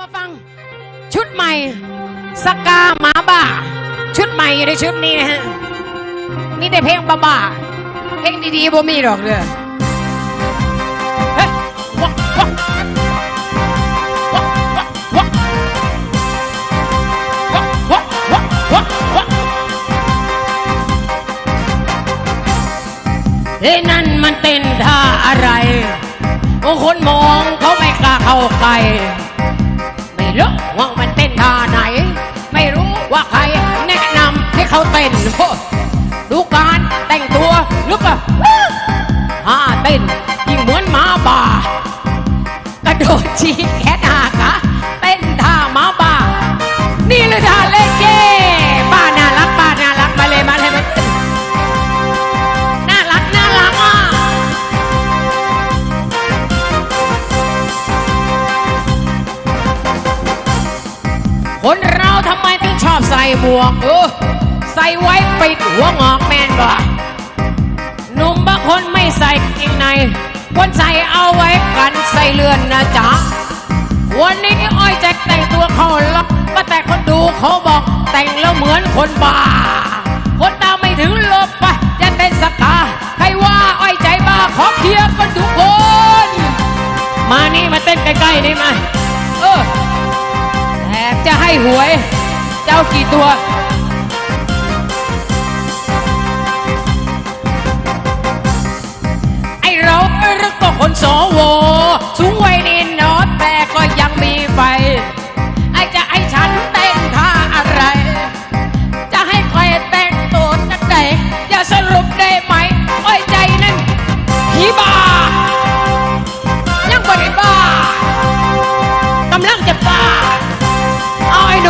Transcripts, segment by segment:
มาฟัง ชุดใหม่สกาหมาบ่าชุดใหม่อยู่ในชุดนี้นะฮะมีแต่เพลงบ้าบ่าเพลงดีๆบ่มีดอกเด้อเอ้นั่นมันเต้นท่าอะไร คนมองเขาไม่กล้าเข้าใกล้ ไม่รู้ว่ามันเต้นท่าไหน ไม่รู้ว่าใครแนะนำให้เขาเต้นดูการแต่งตัวลุกอะฮ่าเต้นยิ่งเหมือนหมาป่ากระโดดชี้แขนหากะเต้นท่าหมาป่านี่เลยท่าเล่น ใส่หมวกเออใส่ไว้ปิดหัวงอกแมนบ่หนุ่มบางคนไม่ใส่กางในคนใส่เอาไว้กันใส่เลื่อนนะจ๊ะวันนี้อ้อยแจ็คแต่งตัวเขาล็อกมาแต่คนดูเขาบอกแต่งแล้วเหมือนคนบ้า คนตาไม่ถึงลบไปย่าเต้นสกาใครว่าอ้อยใจบ้าขอเคลียร์กันทุกคน มานี่มาเต้นใกล้ๆนี่มาเออแอบจะให้หวย เจ้ากี่ตัว ไอเราเรึกก็คนสวสูงวัยนี่นอดแต่ก็ยังมีไฟ ไอจะให้ฉันเต้นท่าอะไร จะให้ใครแต่งตัวนักไหนอย่าสรุปได้ไหมอ้อยใจนั่นผีบ้า ยังบ่ได้บ้ากำลังจะบ้า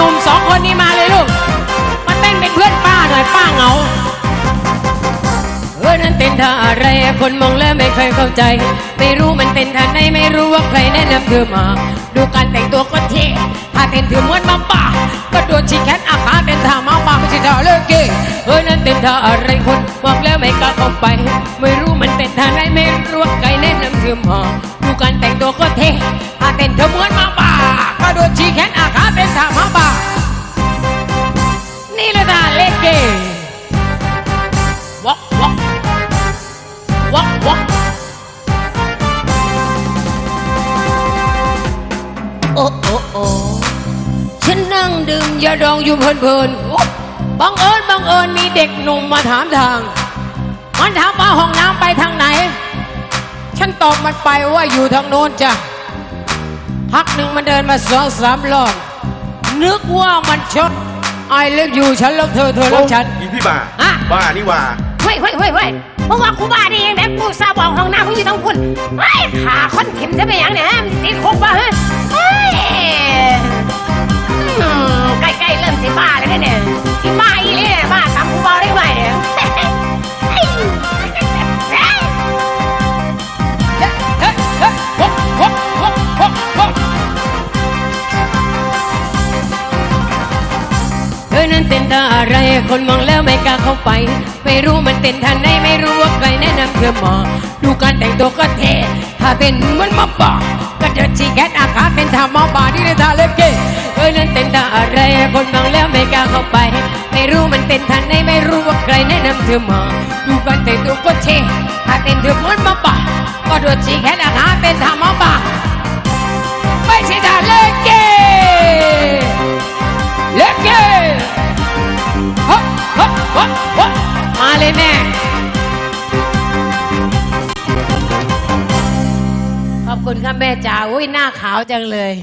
นุ่มสองคนนี้มาเลยลูก มาเต้นเป็นเพื่อนป้าหน่อยป้าเหงาเออนั่นเต้นท่าอะไรคนมองแล้วไม่เคยเข้าใจ ไม่รู้มันเต้นท่าไหนไม่รู้ว่าใครแนะนำเธอมา ดูการแต่งตัวก็เท่ถ้าเต้นถือเหมือนมาป่าก็โดนชี้แขนอาขาเต้นท่ามาป่าไม่ใช่ท่าเลิกเกย์เออนั่นเต้นท่าอะไรคนมองแล้วไม่กล้าเข้าไป ไม่รู้มันเต้นท่าไหนไม่รู้ว่าใครแนะนำเธอมา ดูการแต่งตัวก็เท่ถ้าเต้นเธอเหมือนมาป่าก็โดนชีแขน นนั่งดื่มยาดองอยู่เพลินๆโอ๊ะบังเอิญบังเอิญมีเด็กหนุ่มมาถามทาง มันถามว่าห้องน้ำไปทางไหน ฉันตอบมันไปว่าอยู่ทางโน้นจ้ะพักหนึ่งมันเดินมาสองสามรอบนึกว่ามันชดไอเลิกอยู่ฉันเลิกเธอเธอเลิกฉันอีพี่บ้าอะบ้านี่หว่าเฮ้ยเฮ้ยเฮ้ยเฮ้ยเพราะว่ากูบ้านี่เองแม่กูทราบว่าห้องน้ำมึงอยู่ตรงคุณเฮ้ยขาค้นเข็มจะไปยังเนี่ยฮะมันติดคุกป่ะฮะ นี่บ้าแล้วเนี่ยที่บ้าอีเลยเนี่ยบ้าตามกูบ้าได้ไหมเนี่ยเธอนั้นเต้นท่าอะไร คนมองแล้วไม่กล้าเข้าไป ไม่รู้มันเต้นท่าไหนไม่รู้ว่าใครแนะนำเธอมาดูการแต่งตัวก็เท่ถ้าเต้นเหมือนมาป่าก็เดินชี้แขนอาขาเป็นท่ามาป่าที่ในท่าเล็บเก คนมองแล้วไม่กล้าเข้าไป ไม่รู้มันเต้นท่าไหนไม่รู้ว่าใครแนะนำเธอมา ดูการแต่งตัวก็เท่ถ้าเต้นเธอหมือนมาป่าก็โดดชี้แขนอาขาเป็นท่ามาป่าไม่ใช่ท่าเล็กเก้เล็กเก้ฮะฮะฮะฮะมาเลยแม่ขอบคุณครับแม่จ๋าอุ้ยหน้าขาวจังเลย